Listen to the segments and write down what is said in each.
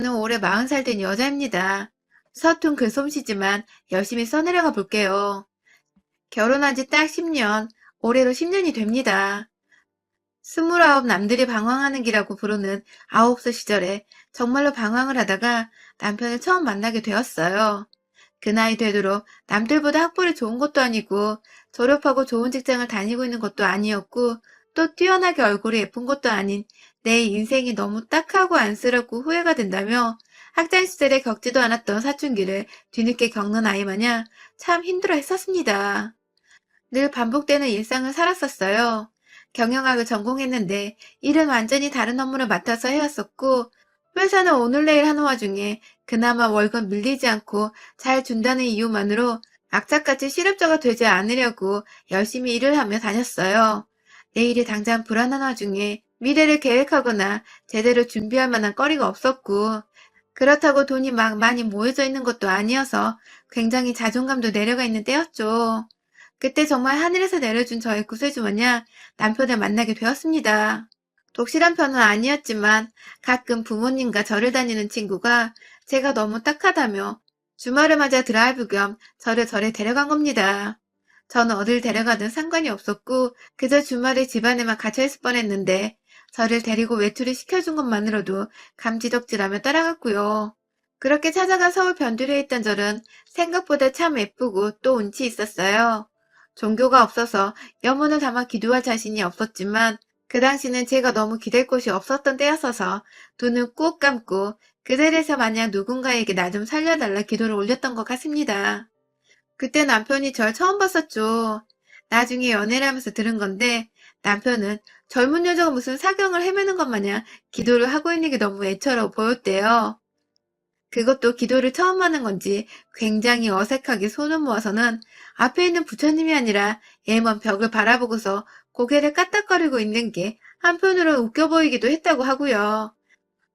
저는 올해 40살 된 여자입니다. 서툰 글솜씨지만 열심히 써내려가 볼게요. 결혼한 지 딱 10년, 올해로 10년이 됩니다. 스물아홉 남들이 방황하는 기라고 부르는 아홉 살 시절에 정말로 방황을 하다가 남편을 처음 만나게 되었어요. 그 나이 되도록 남들보다 학벌이 좋은 것도 아니고 졸업하고 좋은 직장을 다니고 있는 것도 아니었고 또 뛰어나게 얼굴이 예쁜 것도 아닌 내 인생이 너무 딱하고 안쓰럽고 후회가 된다며 학창 시절에 겪지도 않았던 사춘기를 뒤늦게 겪는 아이 마냥 참 힘들어 했었습니다. 늘 반복되는 일상을 살았었어요. 경영학을 전공했는데 일은 완전히 다른 업무를 맡아서 해왔었고 회사는 오늘 내일 하는 와중에 그나마 월급 밀리지 않고 잘 준다는 이유만으로 악착같이 실업자가 되지 않으려고 열심히 일을 하며 다녔어요. 내일이 당장 불안한 와중에 미래를 계획하거나 제대로 준비할 만한 거리가 없었고 그렇다고 돈이 막 많이 모여져 있는 것도 아니어서 굉장히 자존감도 내려가 있는 때였죠. 그때 정말 하늘에서 내려준 저의 구세주마냥 남편을 만나게 되었습니다. 독실한 편은 아니었지만 가끔 부모님과 절을 다니는 친구가 제가 너무 딱하다며 주말을 맞아 드라이브 겸 저를 절에 데려간 겁니다. 저는 어딜 데려가든 상관이 없었고 그저 주말에 집안에만 갇혀있을 뻔했는데 저를 데리고 외출을 시켜준 것만으로도 감지덕지라며 따라갔고요. 그렇게 찾아간 서울 변두리에 있던 절은 생각보다 참 예쁘고 또 운치 있었어요. 종교가 없어서 염원을 담아 기도할 자신이 없었지만 그 당시는 제가 너무 기댈 곳이 없었던 때였어서 두눈꾹 감고 그 자리에서 마냥 누군가에게 나 좀 살려달라 기도를 올렸던 것 같습니다. 그때 남편이 절 처음 봤었죠. 나중에 연애를 하면서 들은 건데 남편은 젊은 여자가 무슨 사경을 헤매는 것 마냥 기도를 하고 있는 게 너무 애처로 보였대요. 그것도 기도를 처음 하는 건지 굉장히 어색하게 손을 모아서는 앞에 있는 부처님이 아니라 예먼 벽을 바라보고서 고개를 까딱거리고 있는 게 한편으로 웃겨 보이기도 했다고 하고요.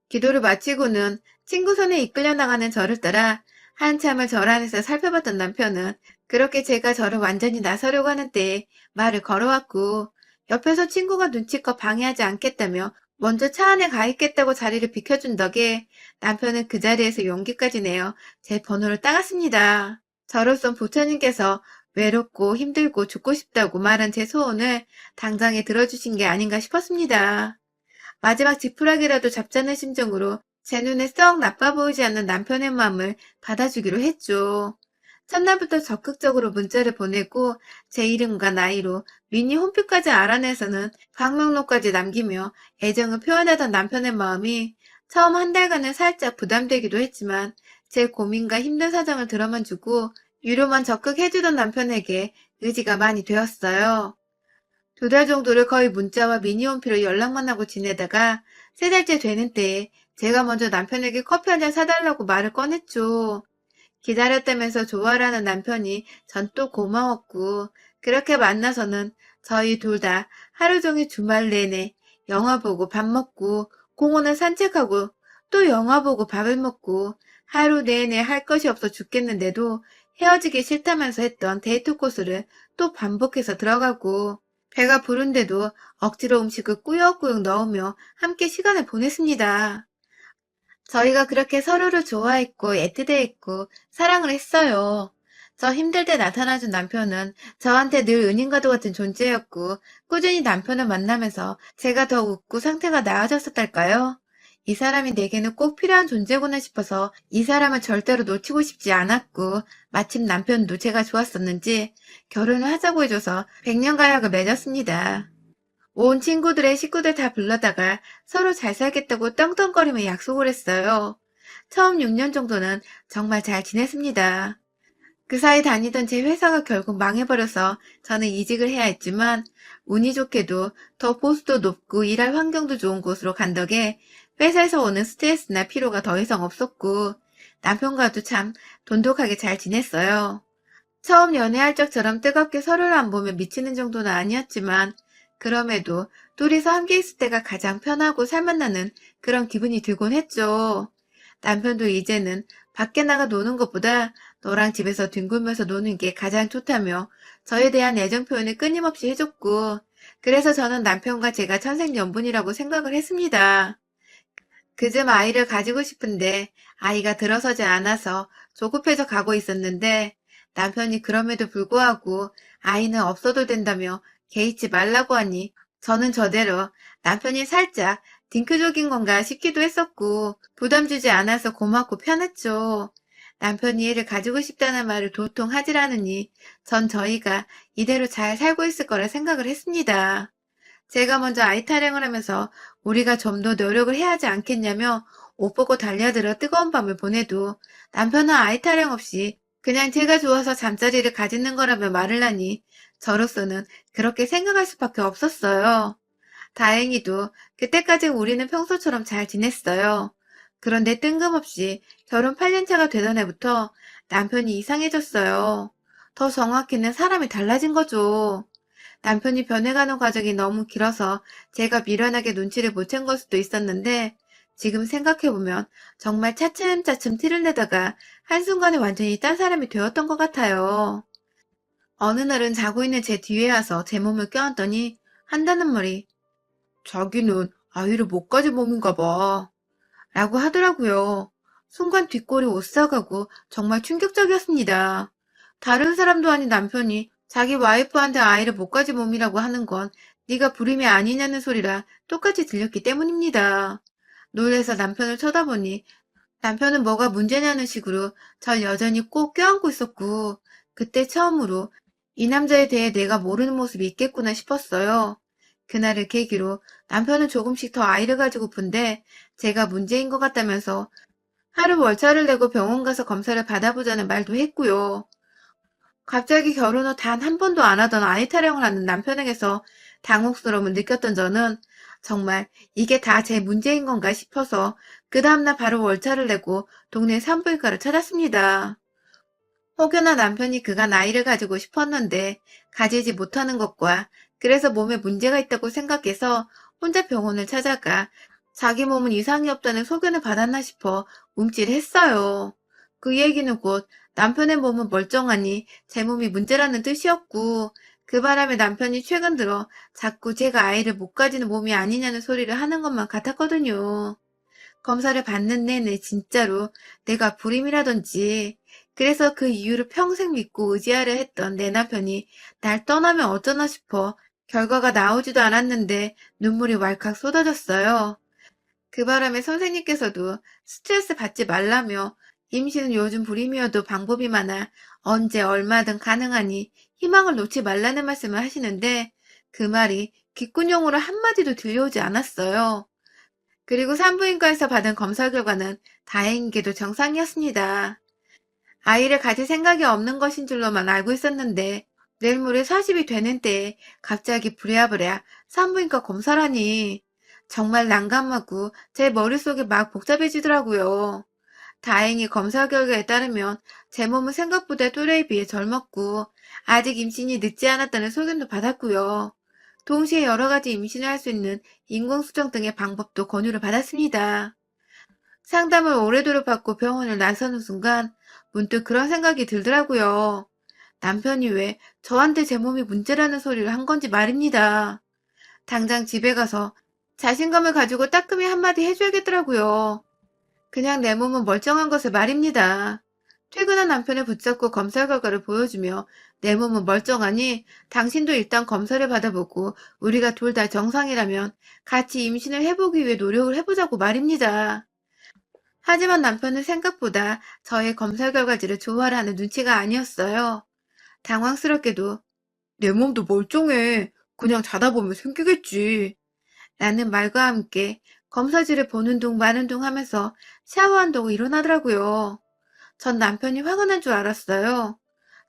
기도를 마치고는 친구 손에 이끌려 나가는 저를 따라 한참을 절 안에서 살펴봤던 남편은 그렇게 제가 저를 완전히 나서려고 하는 때에 말을 걸어왔고 옆에서 친구가 눈치껏 방해하지 않겠다며 먼저 차 안에 가 있겠다고 자리를 비켜준 덕에 남편은 그 자리에서 용기까지 내어 제 번호를 따갔습니다. 저로선 부처님께서 외롭고 힘들고 죽고 싶다고 말한 제 소원을 당장에 들어주신 게 아닌가 싶었습니다. 마지막 지푸라기라도 잡자는 심정으로 제 눈에 썩 나빠 보이지 않는 남편의 마음을 받아주기로 했죠. 첫날부터 적극적으로 문자를 보내고 제 이름과 나이로 미니 홈피까지 알아내서는 방명록까지 남기며 애정을 표현하던 남편의 마음이 처음 한 달간은 살짝 부담되기도 했지만 제 고민과 힘든 사정을 들어만 주고 위로만 적극 해주던 남편에게 의지가 많이 되었어요. 두 달 정도를 거의 문자와 미니홈피로 연락만 하고 지내다가 세 달째 되는 때에 제가 먼저 남편에게 커피 한 잔 사달라고 말을 꺼냈죠. 기다렸다면서 좋아라는 남편이 전 또 고마웠고 그렇게 만나서는 저희 둘 다 하루 종일 주말 내내 영화 보고 밥 먹고 공원을 산책하고 또 영화 보고 밥을 먹고 하루 내내 할 것이 없어 죽겠는데도 헤어지기 싫다면서 했던 데이트 코스를 또 반복해서 들어가고 배가 부른데도 억지로 음식을 꾸역꾸역 넣으며 함께 시간을 보냈습니다. 저희가 그렇게 서로를 좋아했고 애틋해했고 사랑을 했어요. 저 힘들 때 나타나준 남편은 저한테 늘 은인과도 같은 존재였고 꾸준히 남편을 만나면서 제가 더 웃고 상태가 나아졌었달까요? 이 사람이 내게는 꼭 필요한 존재구나 싶어서 이 사람을 절대로 놓치고 싶지 않았고 마침 남편도 제가 좋았었는지 결혼을 하자고 해줘서 백년 가약을 맺었습니다. 온 친구들의 식구들 다 불러다가 서로 잘 살겠다고 떵떵거리며 약속을 했어요. 처음 6년 정도는 정말 잘 지냈습니다. 그 사이 다니던 제 회사가 결국 망해버려서 저는 이직을 해야 했지만 운이 좋게도 더 보수도 높고 일할 환경도 좋은 곳으로 간 덕에 회사에서 오는 스트레스나 피로가 더 이상 없었고 남편과도 참 돈독하게 잘 지냈어요. 처음 연애할 적처럼 뜨겁게 서로를 안 보며 미치는 정도는 아니었지만 그럼에도 둘이서 함께 있을 때가 가장 편하고 살맛나는 그런 기분이 들곤 했죠. 남편도 이제는 밖에 나가 노는 것보다 너랑 집에서 뒹굴면서 노는 게 가장 좋다며 저에 대한 애정 표현을 끊임없이 해줬고 그래서 저는 남편과 제가 천생연분이라고 생각을 했습니다. 그즘 아이를 가지고 싶은데 아이가 들어서지 않아서 조급해서 가고 있었는데 남편이 그럼에도 불구하고 아이는 없어도 된다며 개의치 말라고 하니 저는 저대로 남편이 살짝 딩크족인 건가 싶기도 했었고 부담 주지 않아서 고맙고 편했죠. 남편이 애를 가지고 싶다는 말을 도통 하질 않으니 전 저희가 이대로 잘 살고 있을 거라 생각을 했습니다. 제가 먼저 아이 타령을 하면서 우리가 좀 더 노력을 해야 하지 않겠냐며 옷 벗고 달려들어 뜨거운 밤을 보내도 남편은 아이 타령 없이 그냥 제가 좋아서 잠자리를 가지는 거라며 말을 하니 저로서는 그렇게 생각할 수밖에 없었어요. 다행히도 그때까지 우리는 평소처럼 잘 지냈어요. 그런데 뜬금없이 결혼 8년차가 되던 해부터 남편이 이상해졌어요. 더 정확히는 사람이 달라진 거죠. 남편이 변해가는 과정이 너무 길어서 제가 미련하게 눈치를 못 챈 걸 수도 있었는데 지금 생각해보면 정말 차츰차츰 티를 내다가 한순간에 완전히 딴 사람이 되었던 것 같아요. 어느 날은 자고 있는 제 뒤에 와서 제 몸을 껴안더니 한다는 말이 자기는 아이를 못 가진 몸인가 봐. 라고 하더라고요. 순간 뒷골이 오싹하고 정말 충격적이었습니다. 다른 사람도 아닌 남편이 자기 와이프한테 아이를 못 가진 몸이라고 하는 건 네가 불임이 아니냐는 소리라 똑같이 들렸기 때문입니다. 놀래서 남편을 쳐다보니 남편은 뭐가 문제냐는 식으로 절 여전히 꼭 껴안고 있었고 그때 처음으로 이 남자에 대해 내가 모르는 모습이 있겠구나 싶었어요. 그날을 계기로 남편은 조금씩 더 아이를 가지고 픈데 제가 문제인 것 같다면서 하루 월차를 내고 병원 가서 검사를 받아보자는 말도 했고요. 갑자기 결혼 후 단 한 번도 안 하던 아이 타령을 하는 남편에게서 당혹스러움을 느꼈던 저는 정말 이게 다 제 문제인 건가 싶어서 그 다음날 바로 월차를 내고 동네 산부인과를 찾았습니다. 혹여나 남편이 그간 아이를 가지고 싶었는데 가지지 못하는 것과 그래서 몸에 문제가 있다고 생각해서 혼자 병원을 찾아가 자기 몸은 이상이 없다는 소견을 받았나 싶어 움찔했어요. 그 얘기는 곧 남편의 몸은 멀쩡하니 제 몸이 문제라는 뜻이었고 그 바람에 남편이 최근 들어 자꾸 제가 아이를 못 가지는 몸이 아니냐는 소리를 하는 것만 같았거든요. 검사를 받는 내내 진짜로 내가 불임이라든지 그래서 그 이유를 평생 믿고 의지하려 했던 내 남편이 날 떠나면 어쩌나 싶어 결과가 나오지도 않았는데 눈물이 왈칵 쏟아졌어요. 그 바람에 선생님께서도 스트레스 받지 말라며 임신은 요즘 불임이어도 방법이 많아 언제 얼마든 가능하니 희망을 놓지 말라는 말씀을 하시는데 그 말이 귓구녕으로 한마디도 들려오지 않았어요. 그리고 산부인과에서 받은 검사 결과는 다행히도 정상이었습니다. 아이를 가질 생각이 없는 것인 줄로만 알고 있었는데 내일 모레 40이 되는 때에 갑자기 부랴부랴 산부인과 검사라니 정말 난감하고 제 머릿속이 막 복잡해지더라고요. 다행히 검사 결과에 따르면 제 몸은 생각보다 또래에 비해 젊었고 아직 임신이 늦지 않았다는 소견도 받았고요. 동시에 여러 가지 임신을 할 수 있는 인공수정 등의 방법도 권유를 받았습니다. 상담을 오래도록 받고 병원을 나서는 순간 문득 그런 생각이 들더라고요. 남편이 왜 저한테 제 몸이 문제라는 소리를 한 건지 말입니다. 당장 집에 가서 자신감을 가지고 따끔히 한마디 해줘야겠더라고요. 그냥 내 몸은 멀쩡한 것을 말입니다. 퇴근한 남편을 붙잡고 검사 결과를 보여주며 내 몸은 멀쩡하니 당신도 일단 검사를 받아보고 우리가 둘 다 정상이라면 같이 임신을 해보기 위해 노력을 해보자고 말입니다. 하지만 남편은 생각보다 저의 검사 결과지를 좋아하는 눈치가 아니었어요. 당황스럽게도 내 몸도 멀쩡해. 그냥 자다 보면 생기겠지. 라는 말과 함께 검사지를 보는 둥 마는 둥 하면서 샤워한다고 일어나더라고요. 전 남편이 화가 난 줄 알았어요.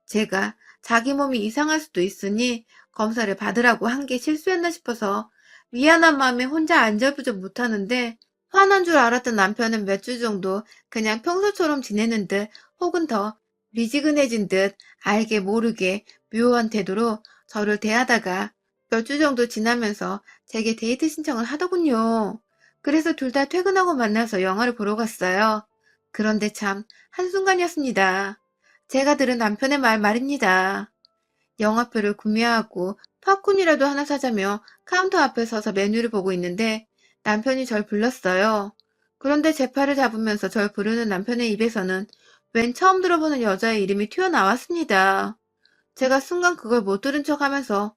제가 자기 몸이 이상할 수도 있으니 검사를 받으라고 한 게 실수였나 싶어서 미안한 마음에 혼자 안절부절 못하는데 화난 줄 알았던 남편은 몇 주 정도 그냥 평소처럼 지내는 듯 혹은 더 미지근해진 듯 알게 모르게 묘한 태도로 저를 대하다가 몇 주 정도 지나면서 제게 데이트 신청을 하더군요. 그래서 둘 다 퇴근하고 만나서 영화를 보러 갔어요. 그런데 참 한순간이었습니다. 제가 들은 남편의 말 말입니다. 영화표를 구매하고 팝콘이라도 하나 사자며 카운터 앞에 서서 메뉴를 보고 있는데 남편이 절 불렀어요. 그런데 제 팔을 잡으면서 절 부르는 남편의 입에서는 웬 처음 들어보는 여자의 이름이 튀어나왔습니다. 제가 순간 그걸 못 들은 척 하면서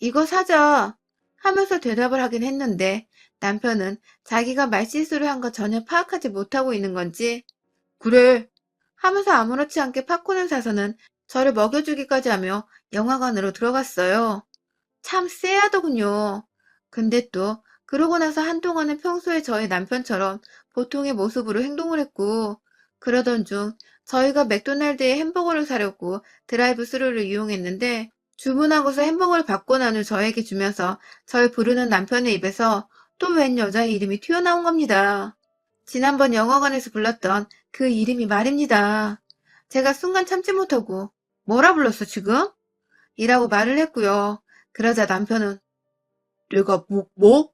이거 사자 하면서 대답을 하긴 했는데 남편은 자기가 말실수를 한 거 전혀 파악하지 못하고 있는 건지 그래 하면서 아무렇지 않게 팝콘을 사서는 저를 먹여주기까지 하며 영화관으로 들어갔어요. 참 쎄하더군요. 근데 또 그러고 나서 한동안은 평소에 저희 남편처럼 보통의 모습으로 행동을 했고 그러던 중 저희가 맥도날드에 햄버거를 사려고 드라이브 스루를 이용했는데 주문하고서 햄버거를 받고 난 후 저에게 주면서 절 부르는 남편의 입에서 또 웬 여자의 이름이 튀어나온 겁니다. 지난번 영화관에서 불렀던 그 이름이 말입니다. 제가 순간 참지 못하고 뭐라 불렀어 지금? 이라고 말을 했고요. 그러자 남편은 내가 뭐, 뭐?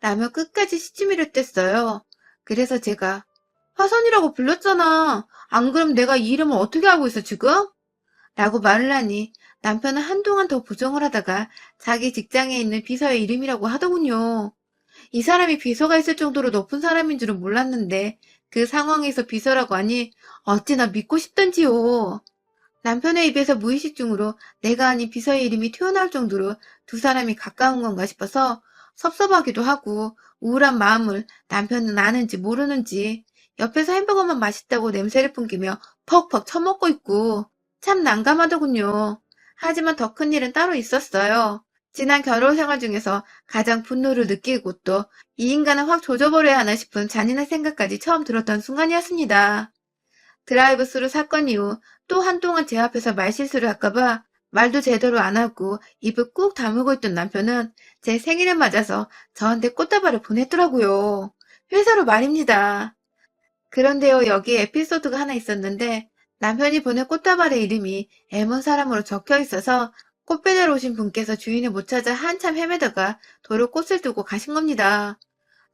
라며 끝까지 시치미를 뗐어요. 그래서 제가 화선이라고 불렀잖아. 안 그럼 내가 이 이름을 어떻게 알고 있어 지금? 라고 말을 하니 남편은 한동안 더 부정을 하다가 자기 직장에 있는 비서의 이름이라고 하더군요. 이 사람이 비서가 있을 정도로 높은 사람인 줄은 몰랐는데 그 상황에서 비서라고 하니 어찌나 믿고 싶던지요. 남편의 입에서 무의식 중으로 내가 아닌 비서의 이름이 튀어나올 정도로 두 사람이 가까운 건가 싶어서 섭섭하기도 하고 우울한 마음을 남편은 아는지 모르는지 옆에서 햄버거만 맛있다고 냄새를 풍기며 퍽퍽 처먹고 있고 참 난감하더군요. 하지만 더 큰 일은 따로 있었어요. 지난 결혼 생활 중에서 가장 분노를 느끼고 또 이 인간은 확 조져버려야 하나 싶은 잔인한 생각까지 처음 들었던 순간이었습니다. 드라이브 스루 사건 이후 또 한동안 제 앞에서 말실수를 할까봐 말도 제대로 안 하고 입을 꾹 다물고 있던 남편은 제 생일을 맞아서 저한테 꽃다발을 보냈더라고요. 회사로 말입니다. 그런데요, 여기에 에피소드가 하나 있었는데 남편이 보낸 꽃다발의 이름이 애먼 사람으로 적혀 있어서 꽃 배달 오신 분께서 주인을 못 찾아 한참 헤매다가 도로 꽃을 두고 가신 겁니다.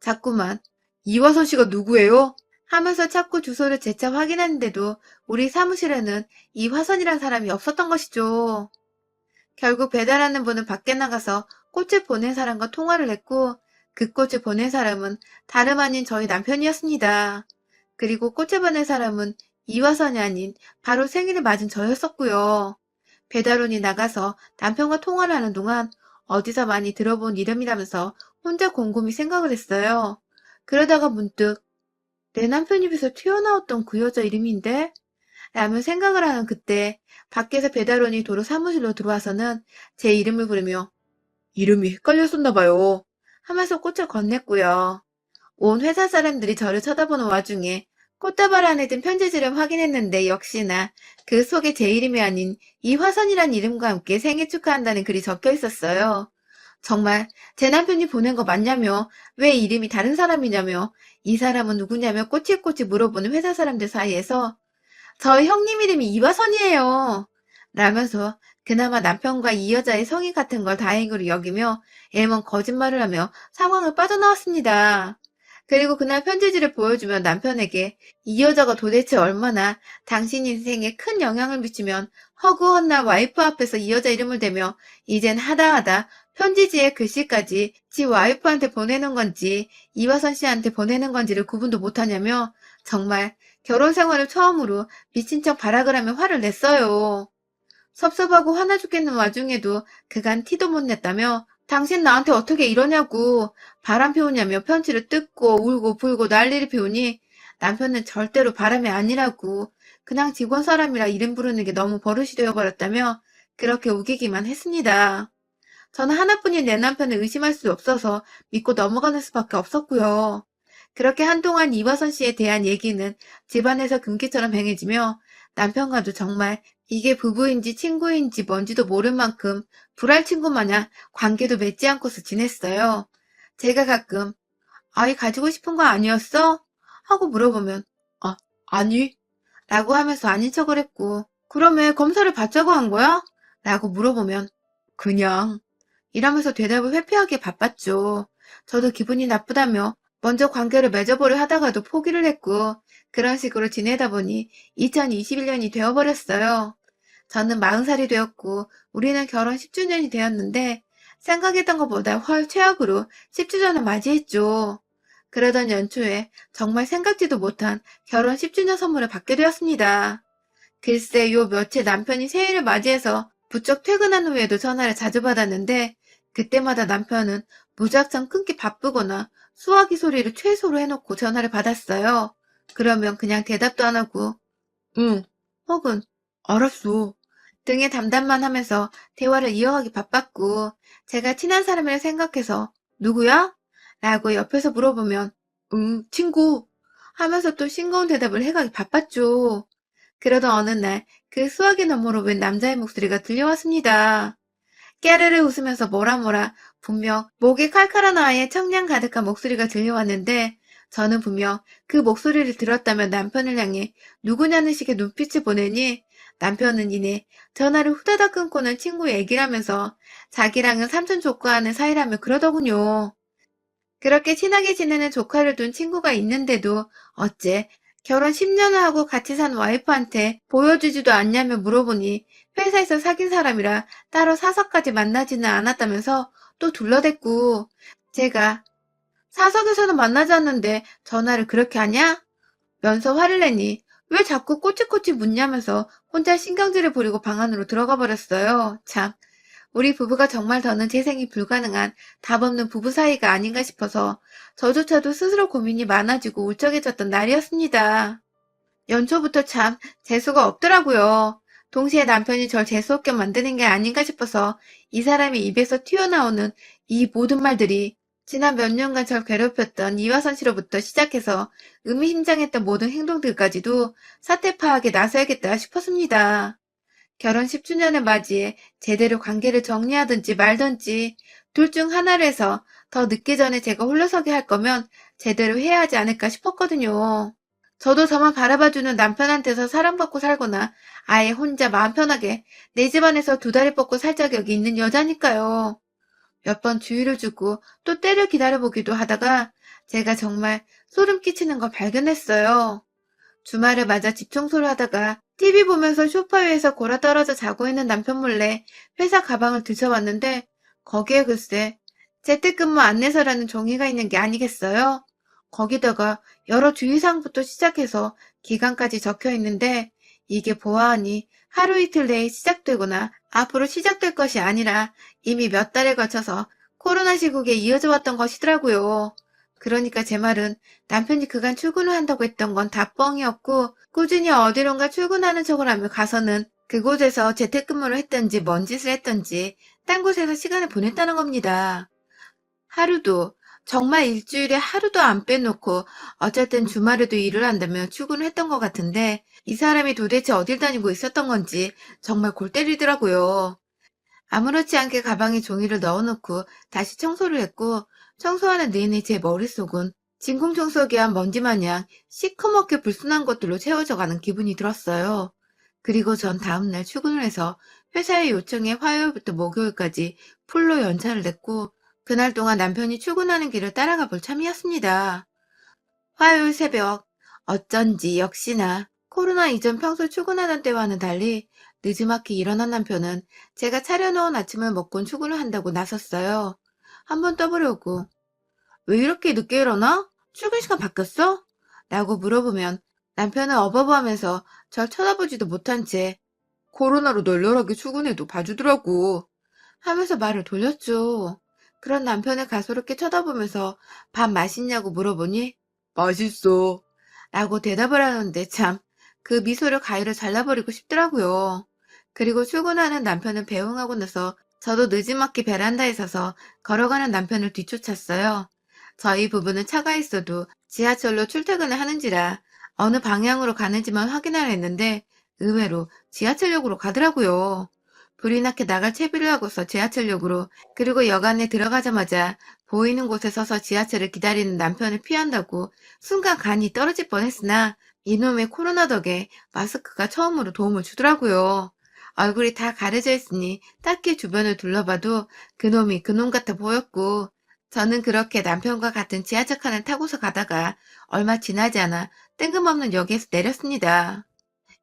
자꾸만 이화선 씨가 누구예요? 하면서 찾고 주소를 재차 확인했는데도 우리 사무실에는 이화선이란 사람이 없었던 것이죠. 결국 배달하는 분은 밖에 나가서 꽃을 보낸 사람과 통화를 했고 그 꽃을 보낸 사람은 다름 아닌 저희 남편이었습니다. 그리고 꽃을 보낸 사람은 이화선이 아닌 바로 생일을 맞은 저였었고요. 배달원이 나가서 남편과 통화를 하는 동안 어디서 많이 들어본 이름이라면서 혼자 곰곰이 생각을 했어요. 그러다가 문득 내 남편 입에서 튀어나왔던 그 여자 이름인데? 라며 생각을 하는 그때 밖에서 배달원이 도로 사무실로 들어와서는 제 이름을 부르며 이름이 헷갈렸었나 봐요. 하면서 꽃을 건넸고요. 온 회사 사람들이 저를 쳐다보는 와중에 꽃다발 안에 든 편지지를 확인했는데 역시나 그 속에 제 이름이 아닌 이화선이란 이름과 함께 생일 축하한다는 글이 적혀 있었어요. 정말 제 남편이 보낸 거 맞냐며 왜 이름이 다른 사람이냐며 이 사람은 누구냐며 꼬치꼬치 물어보는 회사 사람들 사이에서 저희 형님 이름이 이화선이에요. 라면서 그나마 남편과 이 여자의 성의 같은 걸 다행으로 여기며 애먼 거짓말을 하며 상황을 빠져나왔습니다. 그리고 그날 편지지를 보여주며 남편에게 이 여자가 도대체 얼마나 당신 인생에 큰 영향을 미치면 허구헌날 와이프 앞에서 이 여자 이름을 대며 이젠 하다하다 편지지에 글씨까지 지 와이프한테 보내는 건지 이화선 씨한테 보내는 건지를 구분도 못하냐며 정말 결혼 생활을 처음으로 미친 척 발악을 하며 화를 냈어요. 섭섭하고 화나 죽겠는 와중에도 그간 티도 못 냈다며 당신 나한테 어떻게 이러냐고 바람 피우냐며 편지를 뜯고 울고 불고 난리를 피우니 남편은 절대로 바람이 아니라고 그냥 직원 사람이라 이름 부르는 게 너무 버릇이 되어버렸다며 그렇게 우기기만 했습니다. 저는 하나뿐인 내 남편을 의심할 수 없어서 믿고 넘어가는 수밖에 없었고요. 그렇게 한동안 이화선 씨에 대한 얘기는 집안에서 금기처럼 행해지며 남편과도 정말 이게 부부인지 친구인지 뭔지도 모를 만큼 불알 친구 마냥 관계도 맺지 않고서 지냈어요. 제가 가끔 아이 가지고 싶은 거 아니었어? 하고 물어보면 아, 아니 라고 하면서 아닌 척을 했고 왜 검사를 받자고 한 거야? 라고 물어보면 그냥 이러면서 대답을 회피하기에 바빴죠. 저도 기분이 나쁘다며 먼저 관계를 맺어보려 하다가도 포기를 했고 그런 식으로 지내다 보니 2021년이 되어버렸어요. 저는 40살이 되었고 우리는 결혼 10주년이 되었는데 생각했던 것보다 훨 최악으로 10주년을 맞이했죠. 그러던 연초에 정말 생각지도 못한 결혼 10주년 선물을 받게 되었습니다. 글쎄 요 며칠 남편이 새해를 맞이해서 부쩍 퇴근한 후에도 전화를 자주 받았는데 그때마다 남편은 무작정 끊기 바쁘거나 수화기 소리를 최소로 해놓고 전화를 받았어요. 그러면 그냥 대답도 안 하고 응 혹은 알았어 등의 담담만 하면서 대화를 이어가기 바빴고 제가 친한 사람이라 생각해서 누구야? 라고 옆에서 물어보면 응 친구 하면서 또 싱거운 대답을 해가기 바빴죠. 그러던 어느 날 그 수화기 너머로 웬 남자의 목소리가 들려왔습니다. 깨르르 웃으면서 뭐라 뭐라 분명 목이 칼칼한 아이의 청량 가득한 목소리가 들려왔는데 저는 분명 그 목소리를 들었다면 남편을 향해 누구냐는 식의 눈빛을 보내니 남편은 이내 전화를 후다닥 끊고는 친구 얘기를 하면서 자기랑은 삼촌 조카하는 사이라며 그러더군요. 그렇게 친하게 지내는 조카를 둔 친구가 있는데도 어째 결혼 10년을 하고 같이 산 와이프한테 보여주지도 않냐며 물어보니 회사에서 사귄 사람이라 따로 사석까지 만나지는 않았다면서 또 둘러댔고 제가 사석에서는 만나지 않는데 전화를 그렇게 하냐? 면서 화를 내니 왜 자꾸 꼬치꼬치 묻냐면서 혼자 신경질을 부리고 방 안으로 들어가 버렸어요. 참, 우리 부부가 정말 더는 재생이 불가능한 답 없는 부부 사이가 아닌가 싶어서 저조차도 스스로 고민이 많아지고 울적해졌던 날이었습니다. 연초부터 참 재수가 없더라고요. 동시에 남편이 절 재수없게 만드는 게 아닌가 싶어서 이 사람이 입에서 튀어나오는 이 모든 말들이 지난 몇 년간 절 괴롭혔던 이화선 씨로부터 시작해서 의미심장했던 모든 행동들까지도 사태 파악에 나서야겠다 싶었습니다. 결혼 10주년을 맞이해 제대로 관계를 정리하든지 말든지 둘 중 하나를 해서 더 늦기 전에 제가 홀로서게 할 거면 제대로 해야 하지 않을까 싶었거든요. 저도 저만 바라봐주는 남편한테서 사랑받고 살거나 아예 혼자 마음 편하게 내 집안에서 두 다리 뻗고 살 자격이 있는 여자니까요. 몇 번 주의를 주고 또 때를 기다려보기도 하다가 제가 정말 소름 끼치는 걸 발견했어요. 주말을 맞아 집 청소를 하다가 TV 보면서 소파 위에서 골아 떨어져 자고 있는 남편 몰래 회사 가방을 뒤져봤는데 거기에 글쎄 재택근무 안내서라는 종이가 있는 게 아니겠어요? 거기다가 여러 주의사항부터 시작해서 기간까지 적혀 있는데 이게 보아하니 하루 이틀 내에 시작되거나 앞으로 시작될 것이 아니라 이미 몇 달에 걸쳐서 코로나 시국에 이어져 왔던 것이더라고요. 그러니까 제 말은 남편이 그간 출근을 한다고 했던 건 다 뻥이었고 꾸준히 어디론가 출근하는 척을 하며 가서는 그곳에서 재택근무를 했던지 뭔 짓을 했던지 딴 곳에서 시간을 보냈다는 겁니다. 하루도 정말 일주일에 하루도 안 빼놓고 어쨌든 주말에도 일을 한다며 출근을 했던 것 같은데 이 사람이 도대체 어딜 다니고 있었던 건지 정말 골 때리더라고요. 아무렇지 않게 가방에 종이를 넣어놓고 다시 청소를 했고 청소하는 내내 제 머릿속은 진공청소기와 한 먼지 마냥 시커멓게 불순한 것들로 채워져 가는 기분이 들었어요. 그리고 전 다음날 출근을 해서 회사의 요청에 화요일부터 목요일까지 풀로 연차를 냈고 그날 동안 남편이 출근하는 길을 따라가 볼 참이었습니다. 화요일 새벽 어쩐지 역시나 코로나 이전 평소 출근하던 때와는 달리 늦지막히 일어난 남편은 제가 차려놓은 아침을 먹곤 출근을 한다고 나섰어요. 한번 떠보려고 왜 이렇게 늦게 일어나? 출근 시간 바뀌었어? 라고 물어보면 남편은 어버버하면서 절 쳐다보지도 못한 채 코로나로 널널하게 출근해도 봐주더라고 하면서 말을 돌렸죠. 그런 남편을 가소롭게 쳐다보면서 밥 맛있냐고 물어보니 맛있어 라고 대답을 하는데 참 그 미소를 가위로 잘라버리고 싶더라고요. 그리고 출근하는 남편을 배웅하고 나서 저도 늦지막히 베란다에 서서 걸어가는 남편을 뒤쫓았어요. 저희 부부는 차가 있어도 지하철로 출퇴근을 하는지라 어느 방향으로 가는지만 확인하려 했는데 의외로 지하철역으로 가더라고요. 불이 나게 나갈 채비를 하고서 지하철역으로 그리고 여관에 들어가자마자 보이는 곳에 서서 지하철을 기다리는 남편을 피한다고 순간 간이 떨어질 뻔했으나 이놈의 코로나 덕에 마스크가 처음으로 도움을 주더라고요. 얼굴이 다 가려져 있으니 딱히 주변을 둘러봐도 그놈이 그놈 같아 보였고 저는 그렇게 남편과 같은 지하철 칸을 타고서 가다가 얼마 지나지 않아 뜬금없는 역에서 내렸습니다.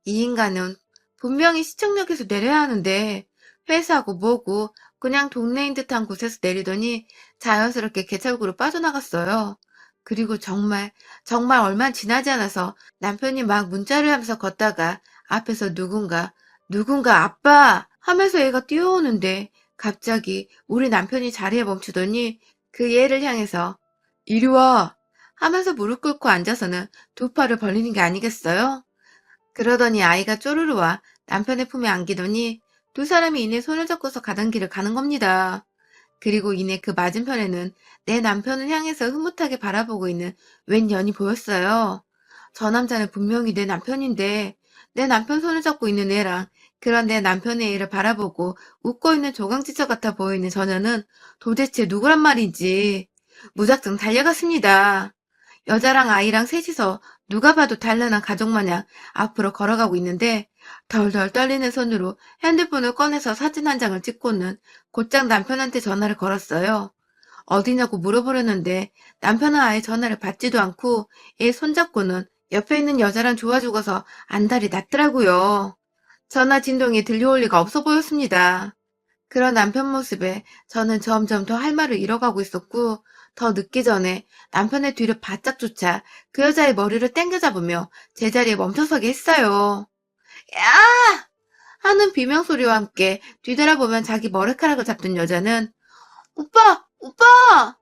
이 인간은 분명히 시청역에서 내려야 하는데 회사고 뭐고 그냥 동네인 듯한 곳에서 내리더니 자연스럽게 개찰구로 빠져나갔어요. 그리고 정말, 정말 얼마 지나지 않아서 남편이 막 문자를 하면서 걷다가 앞에서 누군가, 누군가 아빠! 하면서 얘가 뛰어오는데 갑자기 우리 남편이 자리에 멈추더니 그 얘를 향해서 이리 와! 하면서 무릎 꿇고 앉아서는 두 팔을 벌리는 게 아니겠어요? 그러더니 아이가 쪼르르 와 남편의 품에 안기더니 두 사람이 이내 손을 잡고서 가던 길을 가는 겁니다. 그리고 이내 그 맞은편에는 내 남편을 향해서 흐뭇하게 바라보고 있는 웬 년이 보였어요. 저 남자는 분명히 내 남편인데 내 남편 손을 잡고 있는 애랑 그런 내 남편의 애를 바라보고 웃고 있는 조강지처 같아 보이는 저녀는 도대체 누구란 말인지 무작정 달려갔습니다. 여자랑 아이랑 셋이서 누가 봐도 단란한 가족 마냥 앞으로 걸어가고 있는데 덜덜 떨리는 손으로 핸드폰을 꺼내서 사진 한 장을 찍고는 곧장 남편한테 전화를 걸었어요. 어디냐고 물어보려는데 남편은 아예 전화를 받지도 않고 얘 손잡고는 옆에 있는 여자랑 좋아 죽어서 안달이 났더라고요. 전화 진동이 들려올 리가 없어 보였습니다. 그런 남편 모습에 저는 점점 더 할 말을 잃어가고 있었고 더 늦기 전에 남편의 뒤를 바짝 쫓아 그 여자의 머리를 땡겨 잡으며 제자리에 멈춰서게 했어요. 야! 하는 비명소리와 함께 뒤돌아보면 자기 머리카락을 잡던 여자는 오빠! 오빠!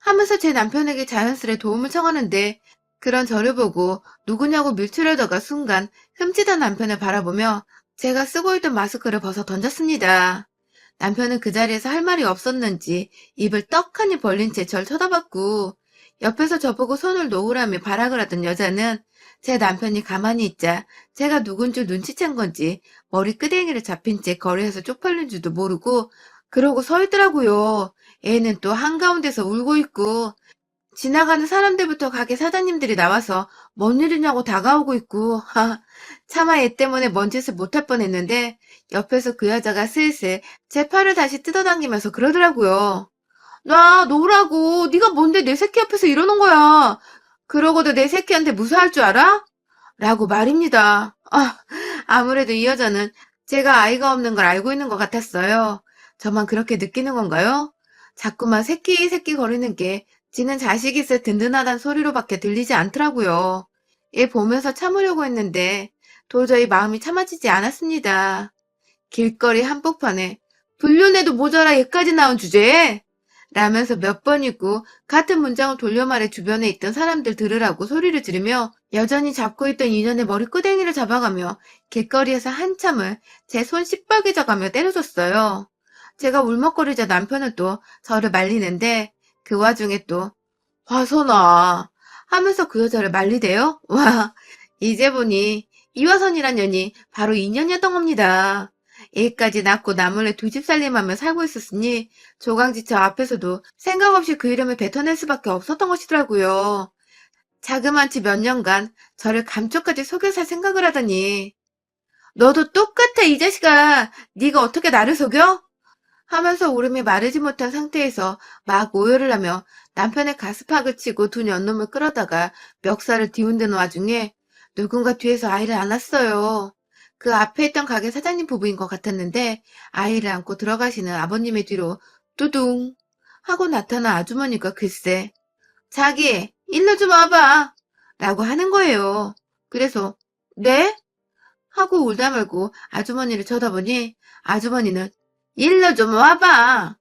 하면서 제 남편에게 자연스레 도움을 청하는데 그런 저를 보고 누구냐고 밀치려다가 순간 흠칫한 남편을 바라보며 제가 쓰고 있던 마스크를 벗어 던졌습니다. 남편은 그 자리에서 할 말이 없었는지 입을 떡하니 벌린 채 절 쳐다봤고 옆에서 저보고 손을 놓으라며 발악을 하던 여자는 제 남편이 가만히 있자 제가 누군 줄 눈치챈 건지 머리 끄댕이를 잡힌 채 거리에서 쪽팔린 줄도 모르고 그러고 서 있더라고요. 애는 또 한가운데서 울고 있고 지나가는 사람들부터 가게 사장님들이 나와서 뭔 일이냐고 다가오고 있고 하, 차마 애 때문에 뭔 짓을 못할 뻔했는데 옆에서 그 여자가 슬슬 제 팔을 다시 뜯어당기면서 그러더라고요. 나 놓으라고 네가 뭔데 내 새끼 앞에서 이러는 거야. 그러고도 내 새끼한테 무사할 줄 알아? 라고 말입니다. 아, 아무래도 이 여자는 제가 아이가 없는 걸 알고 있는 것 같았어요. 저만 그렇게 느끼는 건가요? 자꾸만 새끼 새끼 거리는 게 지는 자식이 있을 든든하단 소리로밖에 들리지 않더라고요. 얘 보면서 참으려고 했는데 도저히 마음이 참아지지 않았습니다. 길거리 한복판에 불륜에도 모자라 얘까지 나온 주제에 라면서 몇 번이고 같은 문장을 돌려 말해 주변에 있던 사람들 들으라고 소리를 지르며 여전히 잡고 있던 인연의 머리끄댕이를 잡아가며 길거리에서 한참을 제손 시뻘개져가며 때려줬어요. 제가 울먹거리자 남편은 또 저를 말리는데 그 와중에 또 화선아 하면서 그 여자를 말리대요? 와 이제 보니 이화선이란 년이 바로 인연이었던 겁니다. 애까지 낳고 나몰래 두 집 살림하며 살고 있었으니 조강지처 앞에서도 생각 없이 그 이름을 뱉어낼 수밖에 없었던 것이더라고요. 자그만치 몇 년간 저를 감쪽까지 속여 살 생각을 하더니 너도 똑같아 이 자식아 네가 어떻게 나를 속여? 하면서 울음이 마르지 못한 상태에서 막 오열을 하며 남편의 가스팍을 치고 두 년놈을 끌어다가 멱살을 뒤흔드는 와중에 누군가 뒤에서 아이를 안았어요. 그 앞에 있던 가게 사장님 부부인 것 같았는데 아이를 안고 들어가시는 아버님의 뒤로 뚜둥 하고 나타난 아주머니가 글쎄 자기 일로 좀 와봐 라고 하는 거예요. 그래서 네? 하고 울다 말고 아주머니를 쳐다보니 아주머니는 일로 좀 와봐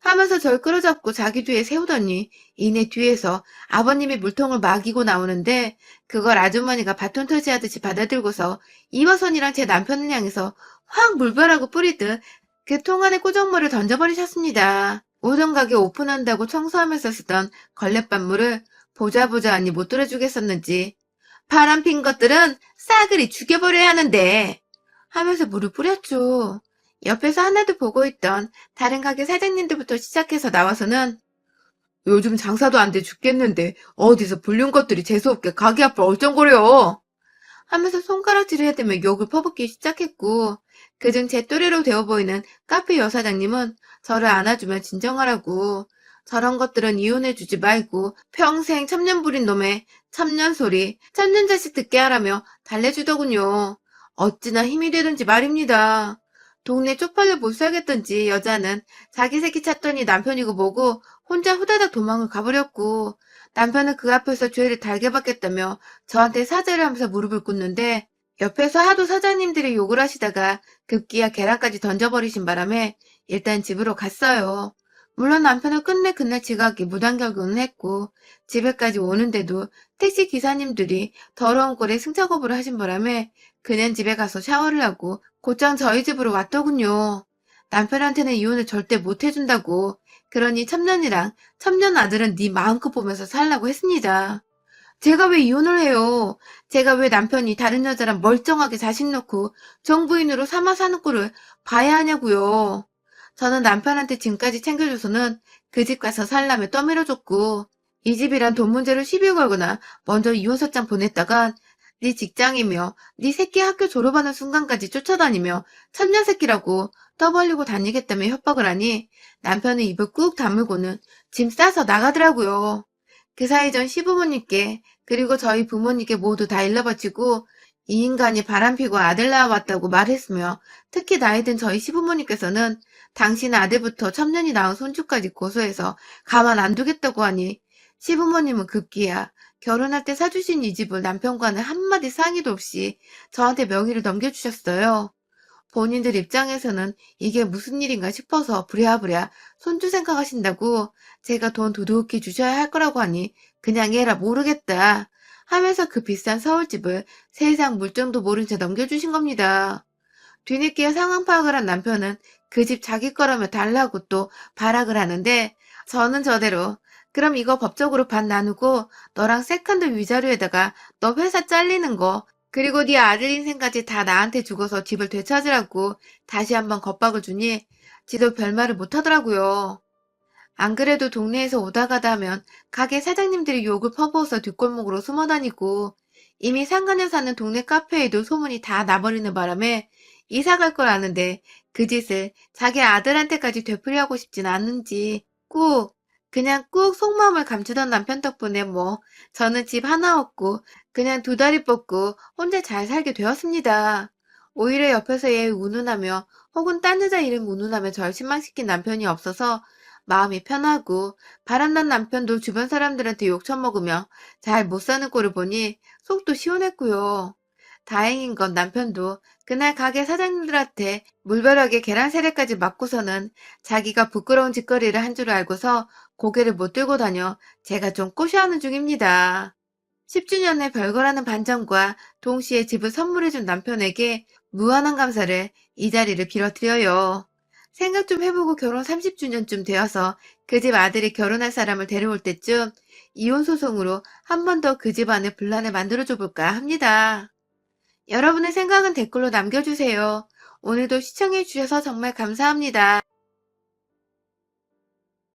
하면서 절 끌어잡고 자기 뒤에 세우더니 이내 뒤에서 아버님이 물통을 막이고 나오는데 그걸 아주머니가 바톤 터지하듯이 받아들고서 이화선이랑 제 남편을 향해서 확 물벼라고 뿌리듯 그 통 안에 꾸정물을 던져버리셨습니다. 오던 가게 오픈한다고 청소하면서 쓰던 걸레밥물을 보자 보자 하니 못 들어주겠었는지 바람 핀 것들은 싸그리 죽여버려야 하는데 하면서 물을 뿌렸죠. 옆에서 하나도 보고 있던 다른 가게 사장님들부터 시작해서 나와서는 요즘 장사도 안 돼 죽겠는데 어디서 불륜 것들이 재수없게 가게 앞을 얼쩡거려 하면서 손가락질을 해대며 욕을 퍼붓기 시작했고 그중 제 또래로 되어 보이는 카페 여사장님은 저를 안아주며 진정하라고 저런 것들은 이혼해주지 말고 평생 천년 부린 놈의 천년 소리 천년 자식 듣게 하라며 달래주더군요. 어찌나 힘이 되든지 말입니다. 동네 쪽팔려 못 살겠던지 여자는 자기 새끼 찾더니 남편이고 뭐고 혼자 후다닥 도망을 가버렸고 남편은 그 앞에서 죄를 달게 받겠다며 저한테 사죄를 하면서 무릎을 꿇는데 옆에서 하도 사장님들이 욕을 하시다가 급기야 계란까지 던져버리신 바람에 일단 집으로 갔어요. 물론 남편은 끝내 그날 지각이 무단결근을 했고 집에까지 오는데도 택시 기사님들이 더러운 꼴에 승차 거부를 하신 바람에 그냥 집에 가서 샤워를 하고 곧장 저희 집으로 왔더군요. 남편한테는 이혼을 절대 못 해준다고 그러니 첨년이랑 첨년 아들은 네 마음껏 보면서 살라고 했습니다. 제가 왜 이혼을 해요? 제가 왜 남편이 다른 여자랑 멀쩡하게 자식 놓고 정부인으로 삼아 사는 꼴을 봐야 하냐고요. 저는 남편한테 짐까지 챙겨줘서는 그 집 가서 살라며 떠밀어줬고 이 집이란 돈 문제로 시비 걸거나 먼저 이혼서장 보냈다간 네 직장이며 네 새끼 학교 졸업하는 순간까지 쫓아다니며 천년 새끼라고 떠벌리고 다니겠다며 협박을 하니 남편은 입을 꾹 다물고는 짐 싸서 나가더라고요. 그 사이 전 시부모님께 그리고 저희 부모님께 모두 다 일러바치고 이 인간이 바람피고 아들 낳아왔다고 말했으며 특히 나이든 저희 시부모님께서는 당신 아들부터 첨년이 낳은 손주까지 고소해서 가만 안 두겠다고 하니 시부모님은 급기야 결혼할 때 사주신 이 집을 남편과는 한마디 상의도 없이 저한테 명의를 넘겨주셨어요. 본인들 입장에서는 이게 무슨 일인가 싶어서 부랴부랴 손주 생각하신다고 제가 돈 두둑히 주셔야 할 거라고 하니 그냥 해라 모르겠다 하면서 그 비싼 서울집을 세상 물정도 모른 채 넘겨주신 겁니다. 뒤늦게 상황 파악을 한 남편은 그 집 자기 거라며 달라고 또 발악을 하는데 저는 저대로 그럼 이거 법적으로 반 나누고 너랑 세컨드 위자료에다가 너 회사 잘리는 거 그리고 네 아들 인생까지 다 나한테 주고서 집을 되찾으라고 다시 한번 겁박을 주니 지도 별말을 못하더라고요. 안 그래도 동네에서 오다 가다 하면 가게 사장님들이 욕을 퍼부어서 뒷골목으로 숨어다니고 이미 상간에 사는 동네 카페에도 소문이 다 나버리는 바람에 이사 갈 걸 아는데 그 짓을 자기 아들한테까지 되풀이하고 싶진 않은지 꾹 그냥 꾹 속마음을 감추던 남편 덕분에 뭐 저는 집 하나 얻고 그냥 두 다리 뻗고 혼자 잘 살게 되었습니다. 오히려 옆에서 얘 운운하며 혹은 딴 여자 이름 운운하며 절 실망시킨 남편이 없어서 마음이 편하고 바람난 남편도 주변 사람들한테 욕 처먹으며 잘 못 사는 꼴을 보니 속도 시원했고요. 다행인 건 남편도 그날 가게 사장님들한테 물벼락에 계란 세례까지 맞고서는 자기가 부끄러운 짓거리를 한 줄 알고서 고개를 못 들고 다녀 제가 좀 꼬셔하는 중입니다. 10주년의 별거라는 반전과 동시에 집을 선물해준 남편에게 무한한 감사를 이 자리를 빌어드려요. 생각 좀 해보고 결혼 30주년쯤 되어서 그 집 아들이 결혼할 사람을 데려올 때쯤 이혼 소송으로 한 번 더 그 집 안에 분란을 만들어줘 볼까 합니다. 여러분의 생각은 댓글로 남겨주세요. 오늘도 시청해주셔서 정말 감사합니다.